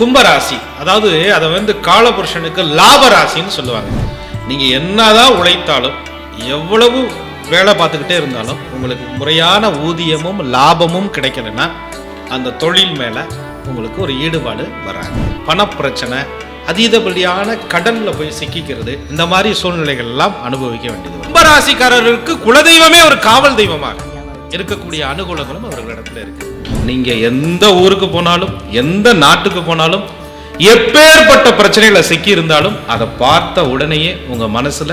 கும்பராசி. அதாவது அதை வந்து காலபுருஷனுக்கு லாப ராசின்னு சொல்லுவாங்க. நீங்கள் என்னதான் உழைத்தாலும் எவ்வளவு வேலை பார்த்துக்கிட்டே இருந்தாலும் உங்களுக்கு முறையான ஊதியமும் லாபமும் கிடைக்கலன்னா அந்த தொழில் மேலே உங்களுக்கு ஒரு ஈடுபாடு வராது. பணப்பிரச்சனை அதீதபடியான கடலில் போய் சிக்கிக்கிறது இந்த மாதிரி சூழ்நிலைகள் எல்லாம் அனுபவிக்க வேண்டியது. கும்பராசிக்காரர்களுக்கு குலதெய்வமே ஒரு காவல் தெய்வமாக. இருக்கக்கூடிய அனுகூலங்களும் அவர்களிடத்துல இருக்கு. நீங்க எந்த ஊருக்கு போனாலும் எந்த நாட்டுக்கு போனாலும் எப்பேற்பட்ட பிரச்சனைகளை சிக்கி இருந்தாலும் அதை பார்த்த உடனேயே உங்க மனசுல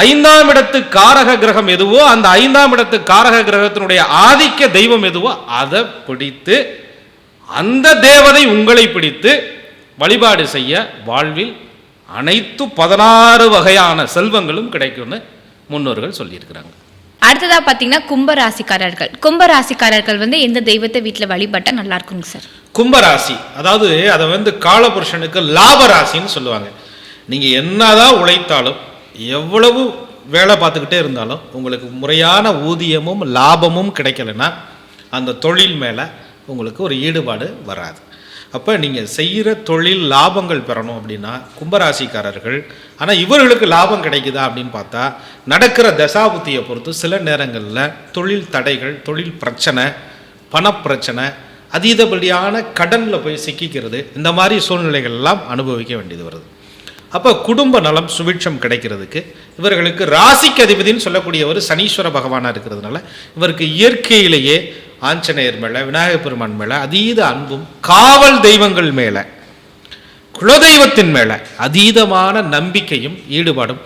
ஐந்தாம் இடத்து காரக கிரகம் எதுவோ அந்த ஐந்தாம் இடத்து காரக கிரகத்தினுடைய ஆதிக்க தெய்வம் எதுவோ அதை பிடித்து அந்த தேவதை உங்களை பிடித்து வழிபாடு செய்ய வாழ்வில் அனைத்து பதினாறு வகையான செல்வங்களும் கிடைக்கும்னு முன்னோர்கள் சொல்லியிருக்கிறாங்க. அடுத்ததாக பார்த்தீங்கன்னா கும்பராசிக்காரர்கள். கும்பராசிக்காரர்கள் வந்து எந்த தெய்வத்தை வீட்டில் வழிபட்டால் நல்லா இருக்குங்க சார்? கும்பராசி அதாவது அதை வந்து காலபுருஷனுக்கு லாப ராசின்னு சொல்லுவாங்க. நீங்கள் என்னதான் உழைத்தாலும் எவ்வளவு வேலை பார்த்துக்கிட்டே இருந்தாலும் உங்களுக்கு முறையான ஊதியமும் லாபமும் கிடைக்கலன்னா அந்த தொழில் மேலே உங்களுக்கு ஒரு ஈடுபாடு வராது. அப்போ நீங்கள் செய்கிற தொழில் லாபங்கள் பெறணும் அப்படின்னா கும்பராசிக்காரர்கள் ஆனால் இவர்களுக்கு லாபம் கிடைக்குதா அப்படின்னு பார்த்தா நடக்கிற தசாபுத்தியை பொறுத்து சில நேரங்களில் தொழில் தடைகள் தொழில் பிரச்சனை பணப்பிரச்சனை அதீதபடியான கடனில் போய் சிக்கிக்கிறது இந்த மாதிரி சூழ்நிலைகள்லாம் அனுபவிக்க வேண்டியது வருது. அப்போ குடும்ப நலம் சுபிட்சம் கிடைக்கிறதுக்கு இவர்களுக்கு ராசிக்கு சொல்லக்கூடிய ஒரு சனீஸ்வர பகவானாக இருக்கிறதுனால இவருக்கு இயற்கையிலேயே ஆஞ்சநேயர் மேலே விநாயகப் பெருமான் மேலே அதீத அன்பும் காவல் தெய்வங்கள் மேலே குலதெய்வத்தின் மேலே அதீதமான நம்பிக்கையும் ஈடுபாடும்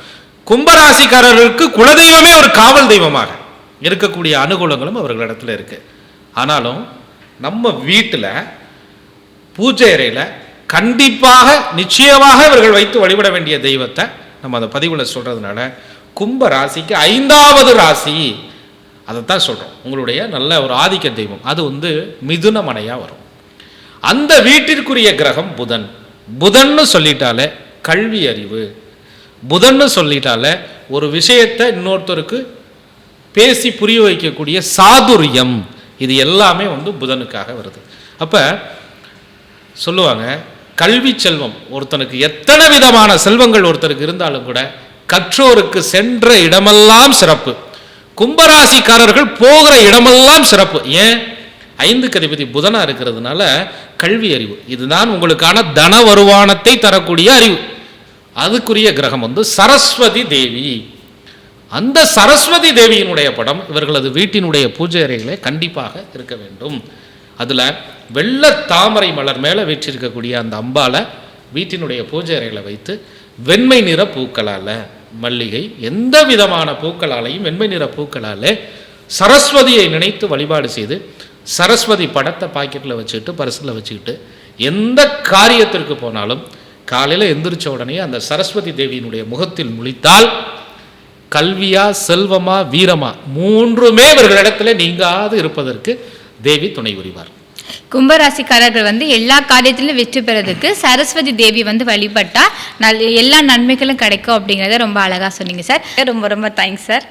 கும்பராசிக்காரர்களுக்கு குலதெய்வமே ஒரு காவல் தெய்வமாக இருக்கக்கூடிய அனுகூலங்களும் அவர்களிடத்தில் இருக்குது ஆனாலும் நம்ம வீட்டில் பூஜை அறையில் கண்டிப்பாக நிச்சயமாக இவர்கள் வைத்து வழிபட வேண்டிய தெய்வத்தை நம்ம அதை பதிவில் சொல்கிறதுனால கும்ப ராசிக்கு ஐந்தாவது ராசி அதைத்தான் சொல்கிறோம் உங்களுடைய நல்ல ஒரு ஆதிக்க தெய்வம். அது வந்து மிதுனமனையாக வரும். அந்த வீட்டிற்குரிய கிரகம் புதன். புதன்னு சொல்லிட்டாலே கல்வி அறிவு. புதன்னு சொல்லிட்டாலே ஒரு விஷயத்தை இன்னொருத்தருக்கு பேசி புரிய வைக்கக்கூடிய சாதுரியம். இது எல்லாமே வந்து புதனுக்காக வருது. அப்போ சொல்லுவாங்க கல்வி செல்வம் ஒருத்தனுக்கு எத்தனை விதமான செல்வங்கள் ஒருத்தருக்கு இருந்தாலும் கூட கற்றோருக்கு சென்ற இடமெல்லாம் சிறப்பு. கும்பராசிக்காரர்கள் போகிற இடமெல்லாம் சிறப்பு. ஏன்? ஐந்து கதிபதி புதனா இருக்கிறதுனால கல்வி அறிவு. இதுதான் உங்களுக்கான தன வருமானத்தை தரக்கூடிய அறிவு. அதுக்குரிய கிரகம் வந்து சரஸ்வதி தேவி. அந்த சரஸ்வதி தேவியினுடைய படம் இவர்களது வீட்டினுடைய பூஜை அறைகளே கண்டிப்பாக இருக்க வேண்டும். அதில் வெள்ளை தாமரை மலர் மேலே வீற்றிருக்கக்கூடிய அந்த அம்பால வீட்டினுடைய பூஜை அறையில் வைத்து வெண்மை நிற பூக்களால் மல்லிகை எந்த விதமான பூக்களாலையும் வெண்மை நிற பூக்களாலே சரஸ்வதியை நினைத்து வழிபாடு செய்து சரஸ்வதி படத்தை பாக்கெட்டில் வச்சுக்கிட்டு பரிசில் வச்சுக்கிட்டு எந்த காரியத்திற்கு போனாலும் காலையில் எந்திரிச்ச உடனே அந்த சரஸ்வதி தேவியினுடைய முகத்தில் முழித்தால் கல்வியா செல்வமா வீரமா மூன்றுமே இவர்களிடத்துல நீங்காது இருப்பதற்கு தேவி துணை புரிவார். கும்பராசிக்காரர்கள் வந்து எல்லா காரியத்திலும் வெற்றி பெறதுக்கு சரஸ்வதி தேவி வந்து வழிபட்டா நல் எல்லா நன்மைகளும் கிடைக்கும் அப்படிங்கிறத ரொம்ப அழகா சொன்னீங்க சார். ரொம்ப ரொம்ப தேங்க்ஸ் சார்.